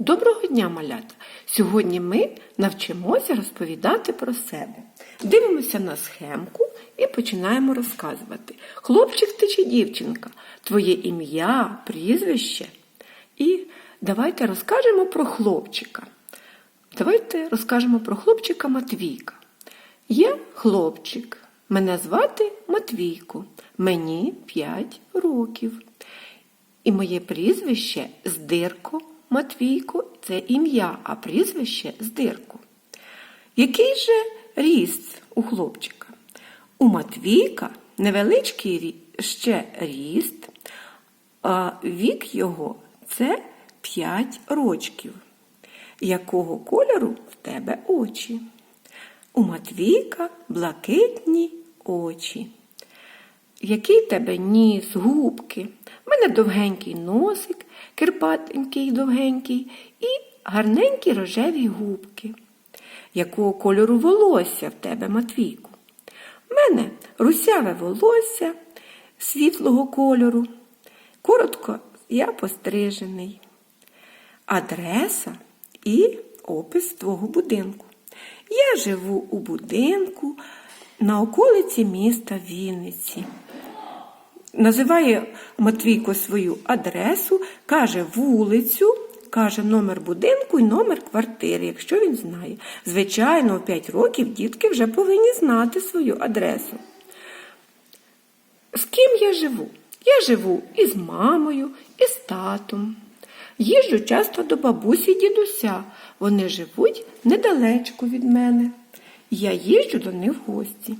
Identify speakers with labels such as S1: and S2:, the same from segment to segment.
S1: Доброго дня, малята! Сьогодні ми навчимося розповідати про себе. Дивимося на схемку і починаємо розказувати. Хлопчик ти чи дівчинка, твоє ім'я, прізвище. І давайте розкажемо про хлопчика. Давайте розкажемо про хлопчика Матвійка. Є хлопчик. Мене звати Матвійко. Мені 5 років. І моє прізвище Здирко Матвійко це ім'я, а прізвище Здирко. Який же ріст у хлопчика? У Матвійка невеличкий ще ріст, а вік його це 5 рочків. Якого кольору в тебе очі? У Матвійка блакитні очі. Який тебе ніс, губки? У мене довгенький носик, кирпатенький довгенький і гарненькі рожеві губки. Якого кольору волосся в тебе, Матвійку? У мене русяве волосся світлого кольору. Коротко я пострижений. Адреса і опис твого будинку. Я живу у будинку на околиці міста Вінниці. Називає Матвійко свою адресу, каже вулицю, каже номер будинку і номер квартири, якщо він знає. Звичайно, у 5 років дітки вже повинні знати свою адресу. З ким я живу? Я живу із мамою, і з татом. Їжджу часто до бабусі й дідуся. Вони живуть недалечко від мене. Я їжджу до них в гості.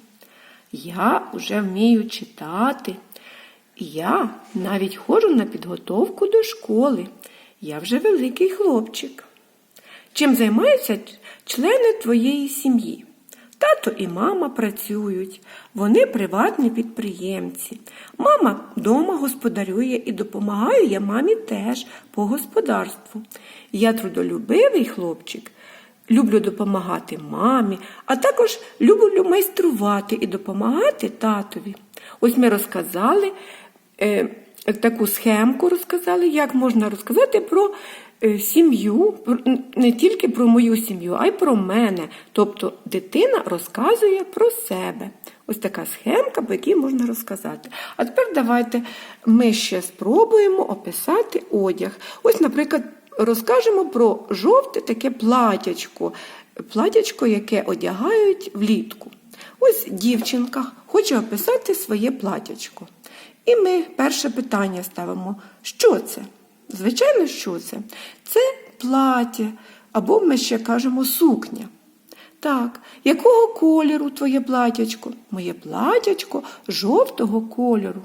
S1: Я вже вмію читати. Я навіть ходжу на підготовку до школи. Я вже великий хлопчик. Чим займаються члени твоєї сім'ї? Тато і мама працюють, вони приватні підприємці. Мама вдома господарює і допомагаю я мамі теж по господарству. Я трудолюбивий хлопчик, люблю допомагати мамі, а також люблю майструвати і допомагати татові. Ось ми розказали таку схемку, розказали, як можна розказати про е, сім'ю, не тільки про мою сім'ю, а й про мене. Тобто дитина розказує про себе. Ось така схемка, по якій можна розказати. А тепер давайте ми ще спробуємо описати одяг. Ось, наприклад, розкажемо про жовте таке платячко, платячко, яке одягають влітку. Ось дівчинка хоче описати своє платячко. І ми перше питання ставимо: що це? Звичайно, що це? Це плаття, або ми ще кажемо сукня. Так, якого кольору твоє платячко? Моє платячко жовтого кольору.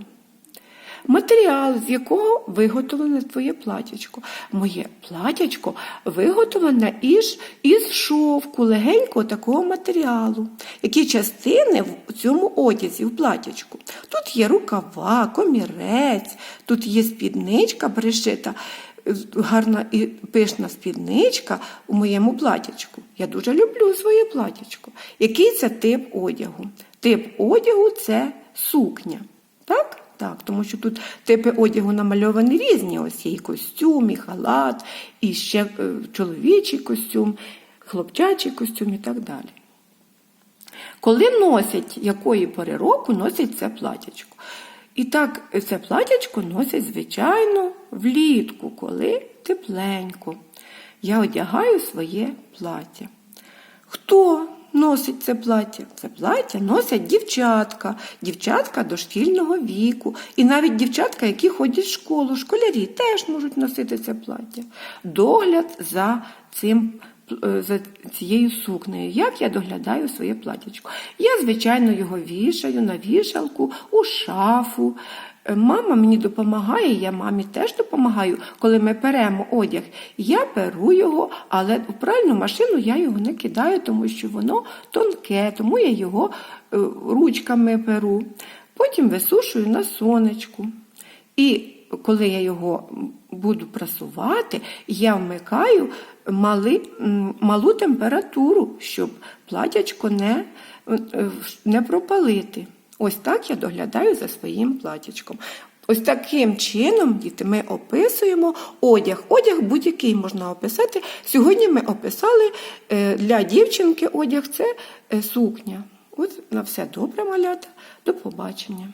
S1: Матеріал, з якого виготовлене твоє платячко. Моє платячко виготовлене із, із шовку, легенького такого матеріалу. Які частини в цьому одязі, в платячку? Тут є рукава, комірець, тут є спідничка пришита, гарна і пишна спідничка у моєму платячку. Я дуже люблю своє платячко. Який це тип одягу? Тип одягу це сукня. Так? Так, тому що тут типи одягу намальовані різні. Ось є і костюм, і халат, і ще е, чоловічий костюм, хлопчачий костюм і так далі. Коли носять якої пори року, носять це платячко. І так, це платячко носять, звичайно, влітку, коли тепленько. Я одягаю своє плаття. Хто носить це плаття? Це плаття носять дівчатка, дівчатка дошкільного віку. І навіть дівчатка, які ходять в школу, школярі теж можуть носити це плаття. Догляд за цим. е, За цією сукнею, як я доглядаю своє платячко. Я, звичайно, його вішаю на вішалку, у шафу. Е, Мама мені допомагає, я мамі теж допомагаю. Коли ми перемо одяг, я перу його, але у пральну машину я його не кидаю, тому що воно тонке, тому я його е, ручками перу. Потім висушую на сонечку. І коли я його буду прасувати, я вмикаю мали, малу температуру, щоб платячко не, е, не пропалити. Ось так я доглядаю за своїм платічком. Ось таким чином, діти, ми описуємо одяг. Одяг будь-який можна описати. Сьогодні ми описали е, для дівчинки одяг це е, сукня. От на все добре, малята. До побачення.